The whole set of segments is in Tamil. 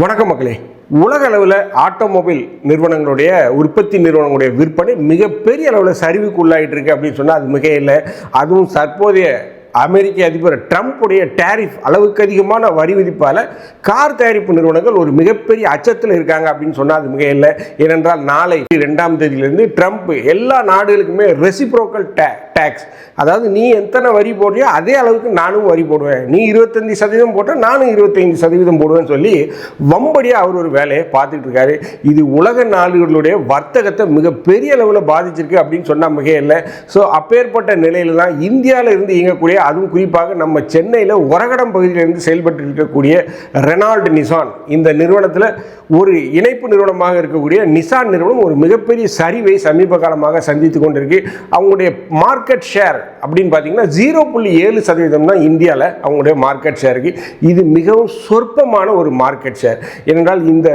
வணக்கம் மக்களே. உலக அளவில் ஆட்டோமொபைல் நிறுவனங்களுடைய உற்பத்தி நிறுவனங்களுடைய விற்பனை மிகப்பெரிய அளவில் சரிவுக்கு உள்ளாகிட்டு இருக்கு அப்படின்னு சொன்னால் அது மிக இல்லை அதுவும் தற்போதைய அமெரிக்க அதிபர் ட்ரம்ப்புடைய டேரிஃப் அளவுக்கு அதிகமான வரி விதிப்பால் கார் தயாரிப்பு நிறுவனங்கள் ஒரு மிகப்பெரிய அச்சத்தில் இருக்காங்க அப்படின்னு சொன்னால் அது மிக இல்லை. ஏனென்றால் நாளை ரெண்டாம் தேதியிலிருந்து ட்ரம்ப் எல்லா நாடுகளுக்குமே ரெசிப்ரோக்கல் டே டேக்ஸ் அதாவது நீ எத்தனை வரி போடுறியோ அதே அளவுக்கு நானும் வரி போடுவேன். நீ இருபத்தஞ்சி சதவீதம் போட்டால் நானும் இருபத்தைந்து சதவீதம் போடுவேன்னு சொல்லி வம்படியாக அவர் ஒரு வேலையை பார்த்துட்டு இருக்காரு. இது உலக நாடுகளுடைய வர்த்தகத்தை மிகப்பெரிய அளவில் பாதிச்சிருக்கு அப்படின்னு சொன்னால் மிக இல்லை. ஸோ அப்பேற்பட்ட நிலையில் தான் இந்தியாவில் இருந்து இயங்கக்கூடிய அதுவும் குறிப்பாக நம்ம சென்னையில் உரகடம் பகுதியிலிருந்து செயல்பட்டு இருக்கக்கூடிய ரெனால்டு நிசான். இந்த நிறுவனத்தில் ஒரு இணைப்பு நிறுவனமாக இருக்கக்கூடிய நிசான் நிறுவனம் ஒரு மிகப்பெரிய சரிவை சமீப காலமாக சந்தித்து கொண்டிருக்கு. அவங்களுடைய மார்க்கெட் ஷேர் அப்படின்னு பார்த்தீங்கன்னா ஜீரோ புள்ளி ஏழு சதவீதம் தான் இந்தியாவில் அவங்களுடைய மார்க்கெட் ஷேருக்கு இது மிகவும் சொற்பமான ஒரு மார்க்கெட் ஷேர் ஏனென்றால் இந்த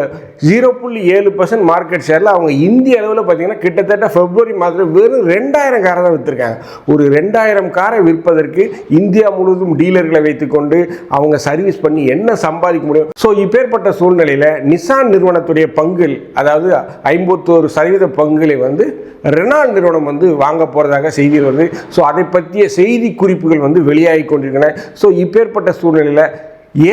ஜீரோ புள்ளி ஏழு பர்சன்ட் மார்க்கெட் ஷேரில் அவங்க இந்திய அளவில் பார்த்தீங்கன்னா கிட்டத்தட்ட பிப்ரவரி மாதத்தில் வெறும் ரெண்டாயிரம் காரை தான் விற்றுருக்காங்க ஒரு ரெண்டாயிரம் காரை விற்பதற்கு இந்தியா முழுவதும் டீலர்களை வைத்துக்கொண்டு அவங்க சர்வீஸ் பண்ணி என்ன சம்பாதிக்க முடியும்? ஸோ இப்பேற்பட்ட சூழ்நிலையில் நிசான் நிறுவனத்துடைய பங்குகள் அதாவது ஐம்பத்தோரு சதவீத பங்குகளை வந்து ரெனால் நிறுவனம் வந்து வாங்க போகிறதாக செய்தி வருது. ஸோ அதை பற்றிய செய்தி குறிப்புகள் வந்து வெளியாகி கொண்டிருக்கின்றன. ஸோ இப்பேற்பட்ட சூழ்நிலையில்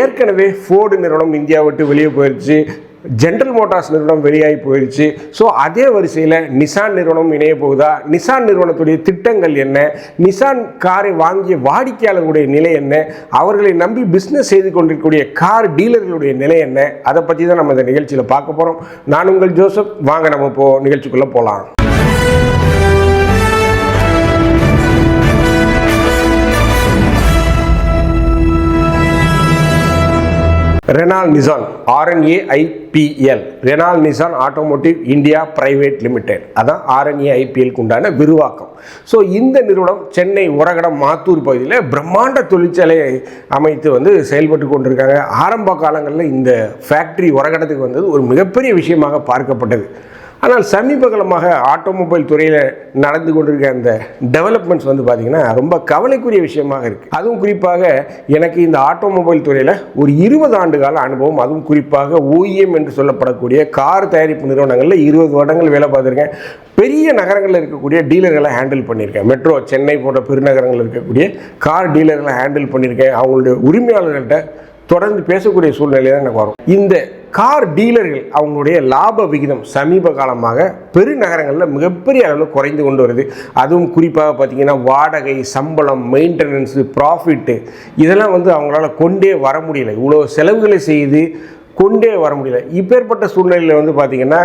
ஏற்கனவே ஃபோர்டு நிறுவனம் இந்தியா விட்டு வெளியே போயிடுச்சு ஜென்ரல் மோட்டார்ஸ் நிறுவனம் வெளியாகி போயிடுச்சு ஸோ அதே வரிசையில் நிசான் நிறுவனம் இணைய போகுதா? நிசான் நிறுவனத்துடைய திட்டங்கள் என்ன? நிசான் காரை வாங்கிய வாடிக்கையாளர்களுடைய நிலை என்ன? அவர்களை நம்பி பிஸ்னஸ் செய்து கொண்டிருக்கக்கூடிய கார் டீலர்களுடைய நிலை என்ன? அதை பற்றி தான் நம்ம இந்த நிகழ்ச்சியில் பார்க்க போகிறோம் நான் உங்கள் ஜோசப். வாங்க நம்ம இப்போ நிகழ்ச்சிக்குள்ளே போகலாம் Renault Nissan RNAIPL Renault Nissan automotive India private limited அதான் ஆர்என்ஏஐபிஎல்க்கு உண்டான விரிவாக்கம். ஸோ இந்த நிறுவனம் சென்னை உரகடம் மாத்தூர் பகுதியில் பிரம்மாண்ட தொழிற்சாலையை அமைத்து வந்து செயல்பட்டு கொண்டிருக்காங்க. ஆரம்ப காலங்களில் இந்த ஃபேக்ட்ரி உரகடத்துக்கு வந்தது ஒரு மிகப்பெரிய விஷயமாக பார்க்கப்பட்டது. ஆனால் சமீப காலமாக ஆட்டோமொபைல் துறையில் நடந்து கொண்டிருக்க அந்த டெவலப்மெண்ட்ஸ் வந்து பார்த்திங்கன்னா ரொம்ப கவலைக்குரிய விஷயமாக இருக்குது அதுவும் குறிப்பாக எனக்கு இந்த ஆட்டோமொபைல் துறையில் ஒரு இருபது ஆண்டு கால அனுபவம் அதுவும் குறிப்பாக ஓஇஎம் என்று சொல்லப்படக்கூடிய கார் தயாரிப்பு நிறுவனங்களில் இருபது வருடங்கள் வேலை பார்த்துருக்கேன். பெரிய நகரங்களில் இருக்கக்கூடிய டீலர்களை ஹேண்டில் பண்ணியிருக்கேன். மெட்ரோ சென்னை போன்ற பெருநகரங்களில் இருக்கக்கூடிய கார் டீலர்களை ஹேண்டில் பண்ணியிருக்கேன். அவங்களுடைய உரிமையாளர்கள்ட்ட தொடர்ந்து பேசக்கூடிய சூழ்நிலை தான் எனக்கு வரும். இந்த கார் டீலர்கள் அவங்களுடைய லாப விகிதம் சமீப காலமாக பெருநகரங்களில் மிகப்பெரிய அளவில் குறைந்து கொண்டு வருது. அதுவும் குறிப்பாக பார்த்தீங்கன்னா வாடகை சம்பளம் மெயின்டெனன்ஸு ப்ராஃபிட்டு இதெல்லாம் வந்து அவங்களால கொண்டே வர முடியல. இவ்வளோ செலவுகளை செய்து கொண்டே வர முடியல. இப்பேற்பட்ட சூழ்நிலையில் வந்து பார்த்திங்கன்னா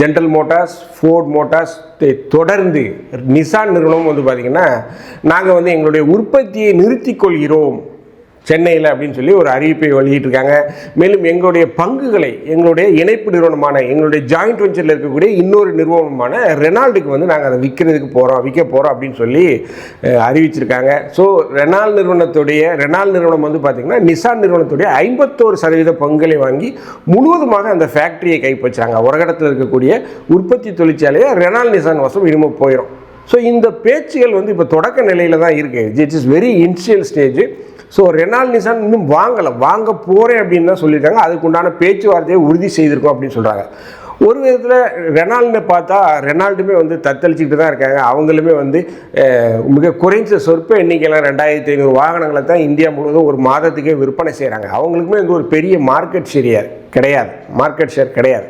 ஜென்ரல் மோட்டார்ஸ் ஃபோர்ட் மோட்டார்ஸ் தொடர்ந்து நிசான் நிறுவனம் வந்து பார்த்திங்கன்னா நாங்கள் வந்து எங்களுடைய உற்பத்தியை நிறுத்திக் கொள்கிறோம். சென்னையில் அப்படின்னு சொல்லி ஒரு அறிவிப்பை வெளியிட்டிருக்காங்க. மேலும் எங்களுடைய பங்குகளை எங்களுடைய இணைப்பு நிறுவனமான எங்களுடைய ஜாயிண்ட் வெஞ்சரில் இருக்கக்கூடிய இன்னொரு நிறுவனமான ரெனால்டுக்கு வந்து நாங்கள் அதை விற்கிறதுக்கு போகிறோம் விற்க போகிறோம் அப்படின்னு சொல்லி அறிவிச்சிருக்காங்க. ஸோ ரெனால் நிறுவனத்துடைய ரெனால் நிறுவனம் வந்து பார்த்திங்கன்னா நிசான் நிறுவனத்துடைய ஐம்பத்தோரு சதவீத பங்குகளை வாங்கி முழுவதுமாக அந்த ஃபேக்ட்ரியை கைப்பற்றாங்க. உரகடத்தில் இருக்கக்கூடிய உற்பத்தி தொழிற்சாலையை ரெனால் நிசான் வசம் இனிமேல் போயிடும் ஸோ இந்த பேச்சுகள் வந்து இப்போ தொடக்க நிலையில் தான் இருக்குது it's is very initial stage so Renault Nissan இன்னும் வாங்கலை. வாங்க போகிறேன் அப்படின்னு தான் சொல்லியிருக்காங்க. அதுக்குண்டான பேச்சுவார்த்தையை உறுதி செய்திருக்கோம் அப்படின்னு சொல்கிறாங்க ஒரு விதத்தில் ரெனால்டு பார்த்தா ரெனால்டுமே வந்து தத்தளிச்சுக்கிட்டு தான் இருக்காங்க. அவங்களுமே வந்து மிக குறைஞ்ச சொற்ப எண்ணிக்கையில் ரெண்டாயிரத்தி ஐநூறு வாகனங்களை தான் இந்தியா முழுவதும் ஒரு மாதத்துக்கே விற்பனை செய்கிறாங்க அவங்களுக்குமே வந்து ஒரு பெரிய மார்க்கெட் ஷேர் கிடையாது. மார்க்கெட் ஷேர் கிடையாது.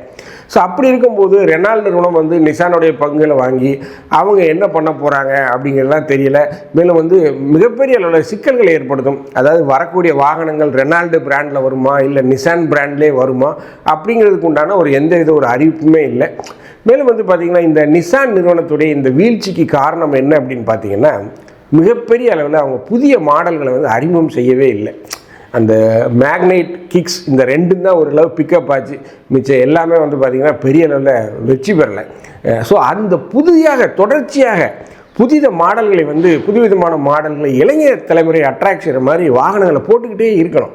ஸோ அப்படி இருக்கும்போது ரெனால் நிறுவனம் வந்து நிசானுடைய பங்குகளை வாங்கி அவங்க என்ன பண்ண போகிறாங்க அப்படிங்கிறதுலாம் தெரியல. மேலும் வந்து மிகப்பெரிய அளவில் சிக்கல்களை ஏற்படுத்தும். அதாவது வரக்கூடிய வாகனங்கள் ரெனால்டு பிராண்டில் வருமா இல்லை நிசான் பிராண்ட்லேயே வருமா அப்படிங்கிறதுக்கு உண்டான ஒரு எந்த வித ஒரு அறிவிப்புமே இல்லை. மேலும் வந்து பார்த்திங்கன்னா இந்த நிசான் நிறுவனத்துடைய இந்த வீழ்ச்சிக்கு காரணம் என்ன அப்படின்னு பார்த்தீங்கன்னா மிகப்பெரிய அளவில் அவங்க புதிய மாடல்களை வந்து அறிமுகம் செய்யவே இல்லை. அந்த மேக்னைட் கிக்ஸ் இந்த ரெண்டும் தான் ஓரளவு பிக்கப் ஆச்சு. மிச்சம் எல்லாமே வந்து பார்த்திங்கன்னா பெரிய அளவில் வெற்றி பெறலை. ஸோ அந்த புதியாக தொடர்ச்சியாக புதித மாடல்களை வந்து புதுவிதமான மாடல்களை இளைஞர் தலைமுறை அட்ராக்ட் செய்கிற மாதிரி வாகனங்களை போட்டுக்கிட்டே இருக்கணும்.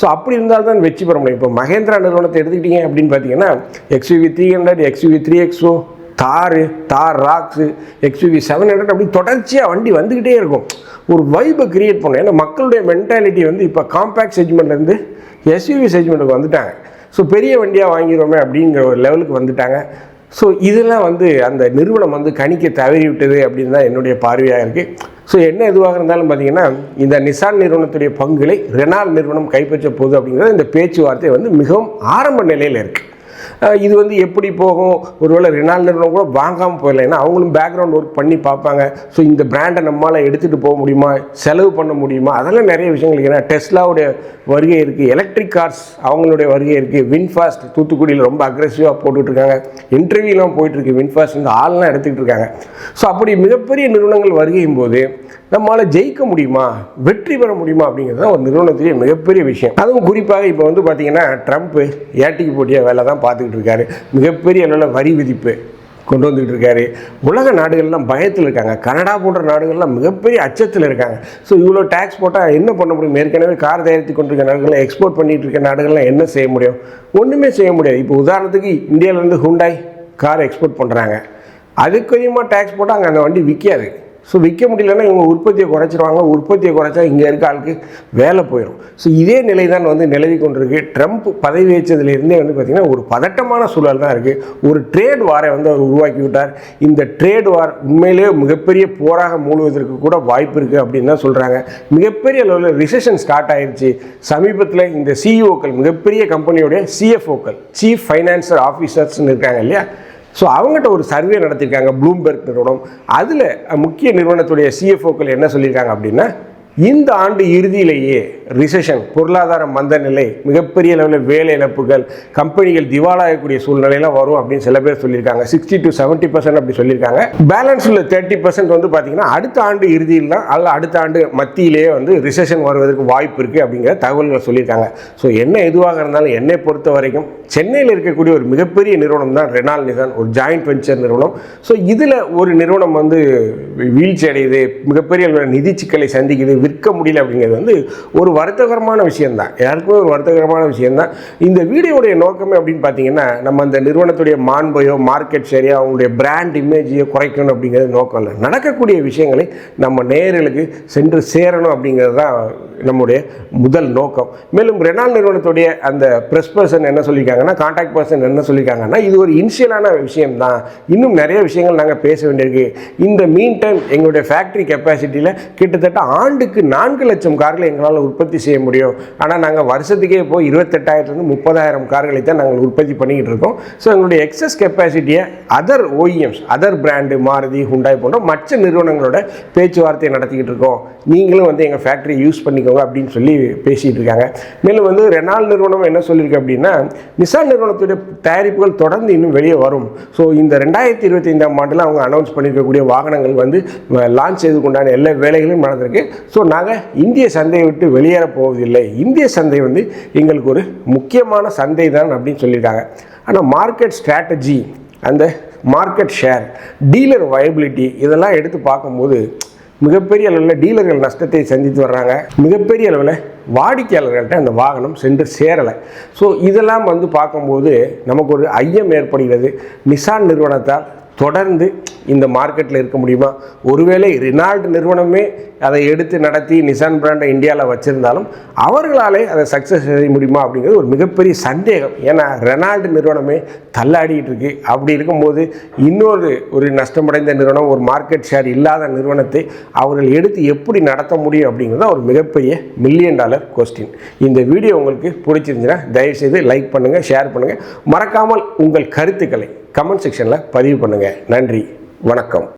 ஸோ அப்படி இருந்தால் தான் வெற்றி பெற முடியும். இப்போ மகேந்திரா நிறுவனத்தை எடுத்துக்கிட்டீங்க அப்படின்னு பார்த்தீங்கன்னா XUV three hundred XUV three XO Thar Thar Roxx XUV seven hundred அப்படி தொடர்ச்சியாக வண்டி வந்துக்கிட்டே இருக்கும். ஒரு வைப்பை க்ரியேட் பண்ணும் ஏன்னா மக்களுடைய மென்டாலிட்டி வந்து இப்போ காம்பேக்ட் செக்மெண்ட்லேருந்து எஸ்யூவி செக்மெண்ட்டுக்கு வந்துட்டாங்க. ஸோ பெரிய வண்டியாக வாங்கிடுவோமே அப்படிங்கிற ஒரு லெவலுக்கு வந்துட்டாங்க. ஸோ இதெல்லாம் வந்து அந்த நிறுவனம் வந்து கணிக்க தவறி விட்டது அப்படின்னு தான் என்னுடைய பார்வையாக இருக்குது ஸோ என்ன எதுவாக இருந்தாலும் பார்த்தீங்கன்னா இந்த நிசான் நிறுவனத்துடைய பங்குகளை ரெனால் நிறுவனம் கைப்பற்ற போகுது அப்படிங்கிறது இந்த பேச்சுவார்த்தை வந்து மிகவும் ஆரம்ப நிலையில் இருக்குது இது வந்து எப்படி போகும்? ஒருவேளை ரெனால் நிறுவனம் கூட வாங்காமல் போயிடல ஏன்னா அவங்களும் பேக்ரவுண்ட் ஒர்க் பண்ணி பார்ப்பாங்க. ஸோ இந்த பிராண்டை நம்மளால் எடுத்துகிட்டு போக முடியுமா? செலவு பண்ண முடியுமா? அதெல்லாம் நிறைய விஷயங்கள் ஏன்னா டெஸ்லாவுடைய வருகை இருக்குது எலக்ட்ரிக் கார்ஸ் அவங்களுடைய வருகை இருக்குது வின்ஃபாஸ்ட் தூத்துக்குடியில் ரொம்ப அக்ரெசிவாக போட்டுட்ருக்காங்க. இன்டர்வியூலாம் போயிட்டுருக்கு வின்ஃபாஸ்ட் இந்த ஆள்லாம் எடுத்துக்கிட்டு இருக்காங்க. ஸோ அப்படி மிகப்பெரிய நிறுவனங்கள் வருகையும் போது நம்மளால் ஜெயிக்க முடியுமா? வெற்றி பெற முடியுமா? அப்படிங்கிறது தான் ஒரு நிறுவனத்திலேயே மிகப்பெரிய விஷயம். அதுவும் குறிப்பாக இப்போ வந்து பார்த்தீங்கன்னா ட்ரம்ப்பு ஏட்டிக்கு போட்டியாக வேலை தான் பார்த்துக்கிட்டு இருக்காரு மிகப்பெரிய அளவில் வரி விதிப்பு கொண்டு வந்துக்கிட்டு இருக்காரு உலக நாடுகள்லாம் பயத்தில் இருக்காங்க. கனடா போன்ற நாடுகள்லாம் மிகப்பெரிய அச்சத்தில் இருக்காங்க. ஸோ இவ்வளோ டேக்ஸ் போட்டால் என்ன பண்ண முடியும்? ஏற்கனவே கார் தயாரித்து கொண்டிருக்க நாடுகளில் எக்ஸ்போர்ட் பண்ணிட்டு இருக்க நாடுகள்லாம் என்ன செய்ய முடியும்? ஒன்றுமே செய்ய முடியாது. இப்போ உதாரணத்துக்கு இந்தியாவிலேருந்து ஹுண்டாய் கார் எக்ஸ்போர்ட் பண்ணுறாங்க அதுக்கு அதிகமாக டேக்ஸ் போட்டால் அங்கே அந்த வண்டி விற்காது. ஸோ விற்க முடியலன்னா இவங்க உற்பத்தியை குறைச்சிருவாங்க உற்பத்தியை குறைச்சா இங்கே இருக்க ஆளுக்கு வேலை போயிடும் ஸோ இதே நிலை தான் வந்து நிலவி கொண்டிருக்கு. ட்ரம்ப் பதவி வச்சதுலேருந்தே வந்து பார்த்திங்கன்னா ஒரு பதட்டமான சூழல் தான் இருக்குது ஒரு ட்ரேட் வாரை வந்து அவர் உருவாக்கி விட்டார். இந்த ட்ரேட் வார் உண்மையிலேயே மிகப்பெரிய போராக மூழுவதற்கு கூட வாய்ப்பு இருக்குது அப்படின்னு தான் சொல்கிறாங்க மிகப்பெரிய அளவில் ரிசெஷன் ஸ்டார்ட் ஆயிடுச்சு சமீபத்தில் இந்த சிஇஓக்கள் மிகப்பெரிய கம்பெனியோடைய சிஎஃப்ஓக்கள் சீஃப் ஃபைனான்சர் ஆஃபீஸர்ஸ்னு இருக்காங்க இல்லையா? ஸோ அவங்ககிட்ட ஒரு சர்வே நடத்தியிருக்காங்க ப்ளூம்பெர்க் நிறுவனம். அதில் முக்கிய நிறுவனத்துடைய சிஎஃப்ஓக்கள் என்ன சொல்லியிருக்காங்க அப்படின்னா இந்த ஆண்டு இறுதியிலேயே ரிசெஷன் பொருளாதார மந்த நிலை மிகப்பெரிய அளவில் வேலை இழப்புகள் கம்பெனிகள் திவாலாகக்கூடிய சூழ்நிலையெல்லாம் வரும் அப்படின்னு சில பேர் சொல்லியிருக்காங்க. சிக்ஸ்டி டு செவன்ட்டி பர்சன்ட் அப்படி சொல்லியிருக்காங்க. பேலன்ஸ் உள்ள தேர்ட்டி பர்சன்ட் வந்து பார்த்தீங்கன்னா அடுத்த ஆண்டு இறுதியில் தான் அல்ல அடுத்த ஆண்டு மத்தியிலேயே வந்து ரிசெஷன் வருவதற்கு வாய்ப்பு இருக்குது அப்படிங்கிற தகவல்களை சொல்லியிருக்காங்க. ஸோ என்ன எதுவாக இருந்தாலும் என்னை பொறுத்த வரைக்கும் சென்னையில் இருக்கக்கூடிய ஒரு மிகப்பெரிய நிறுவனம் தான் ரெனால் நிசான் ஒரு ஜாயிண்ட் வெஞ்சர் நிறுவனம். ஸோ இதில் ஒரு நிறுவனம் வந்து வீழ்ச்சி அடையுது மிகப்பெரிய அளவில் நிதி சிக்கலை சந்திக்குது விற்க முடியல அப்படிங்கிறது வந்து ஒரு வருத்தகரமான விஷயந்தான் யாருக்குமே ஒரு வருத்தகரமான விஷயம்தான். இந்த வீடியோடைய நோக்கமே அப்படின்னு பார்த்தீங்கன்னா நம்ம அந்த நிறுவனத்துடைய மாண்பையோ மார்க்கெட் ஷேரையோ அவங்களுடைய பிராண்ட் இமேஜையோ குறைக்கணும் அப்படிங்கிறது நோக்கம் இல்லை. நடக்கக்கூடிய விஷயங்களை நம்ம நேர்களுக்கு சென்று சேரணும் அப்படிங்கிறது தான் நம்முடைய முதல் நோக்கம். மேலும் ரெனால் நிறுவனத்துடைய அந்த ப்ரெஸ் பர்சன் என்ன சொல்லியிருக்காங்கன்னா கான்டாக்ட் பர்சன் என்ன சொல்லியிருக்காங்கன்னா இது ஒரு இனிஷியலான விஷயம் தான் இன்னும் நிறைய விஷயங்கள் நாங்கள் பேச வேண்டியிருக்கு. இந்த மீன் டைம் எங்களுடைய ஃபேக்ட்ரி கெப்பாசிட்டியில் கிட்டத்தட்ட ஆண்டுக்கு நான்கு லட்சம் கார்களை எங்களால் உற்பத்தி உற்பத்தி செய்ய முடியும். ஆனால் நாங்கள் வருஷத்துக்கே போய் இருபத்தெட்டாயிரத்துலேருந்து முப்பதாயிரம் கார்களை தான் நாங்கள் உற்பத்தி பண்ணிக்கிட்டு இருக்கோம். ஸோ எங்களுடைய excess கெப்பாசிட்டியை other OEMs other brand Maruti Hyundai போன்ற மற்ற நிறுவனங்களோட பேச்சுவார்த்தையை நடத்திக்கிட்டு இருக்கோம். நீங்களும் வந்து எங்கள் ஃபேக்ட்ரியை யூஸ் பண்ணிக்கோங்க அப்படின்னு சொல்லி பேசிகிட்டு இருக்காங்க. மேலும் வந்து ரெனால் நிறுவனம் என்ன சொல்லியிருக்கு அப்படின்னா நிசான் நிறுவனத்துடைய தயாரிப்புகள் தொடர்ந்து இன்னும் வெளியே வரும். ஸோ இந்த ரெண்டாயிரத்தி இருபத்தைந்தாம் ஆண்டில் அவங்க அனௌன்ஸ் பண்ணியிருக்கக்கூடிய வாகனங்கள் வந்து லான்ச் செய்வதற்குண்டான எல்லா வேலைகளும் நடந்திருக்கு. ஸோ நாங்கள் இந்திய சந்தையை விட்டு வெளியே வெளியேற போவதில்லை. இந்திய சந்தை வந்து எங்களுக்கு ஒரு முக்கியமான சந்தை தான் அப்படின்னு சொல்லியிருக்காங்க. ஆனால் மார்க்கெட் ஸ்ட்ராட்டஜி அந்த மார்க்கெட் ஷேர் டீலர் வயபிலிட்டி இதெல்லாம் எடுத்து பார்க்கும்போது மிகப்பெரிய அளவில் டீலர்கள் நஷ்டத்தை சந்தித்து வர்றாங்க. மிகப்பெரிய அளவில் வாடிக்கையாளர்கள்ட்ட அந்த வாகனம் சென்று சேரலை. ஸோ இதெல்லாம் வந்து பார்க்கும்போது நமக்கு ஒரு ஐயம் ஏற்படுகிறது. நிசான் நிறுவனத்தால் தொடர்ந்து இந்த மார்க்கெட்டில் இருக்க முடியுமா? ஒருவேளை ரினால்டு நிறுவனமே அதை எடுத்து நடத்தி நிசான் பிராண்டை இந்தியாவில் வச்சுருந்தாலும் அவர்களாலே அதை சக்ஸஸ் செய்ய முடியுமா அப்படிங்கிறது ஒரு மிகப்பெரிய சந்தேகம். ஏன்னா ரெனால்டு நிறுவனமே தள்ளாடிட்டு இருக்கு. அப்படி இருக்கும்போது இன்னொரு ஒரு நஷ்டமடைந்த நிறுவனம் ஒரு மார்க்கெட் ஷேர் இல்லாத நிறுவனத்தை அவர்கள் எடுத்து எப்படி நடத்த முடியும் அப்படிங்கிறது ஒரு மிகப்பெரிய மில்லியன் டாலர் கொஸ்டின் இந்த வீடியோ உங்களுக்கு பிடிச்சிருந்துச்சுன்னா தயவுசெய்து லைக் பண்ணுங்கள் ஷேர் பண்ணுங்கள் மறக்காமல் உங்கள் கருத்துக்களை கமெண்ட் செக்ஷனில் பதிவு பண்ணுங்கள் நன்றி. வணக்கம்.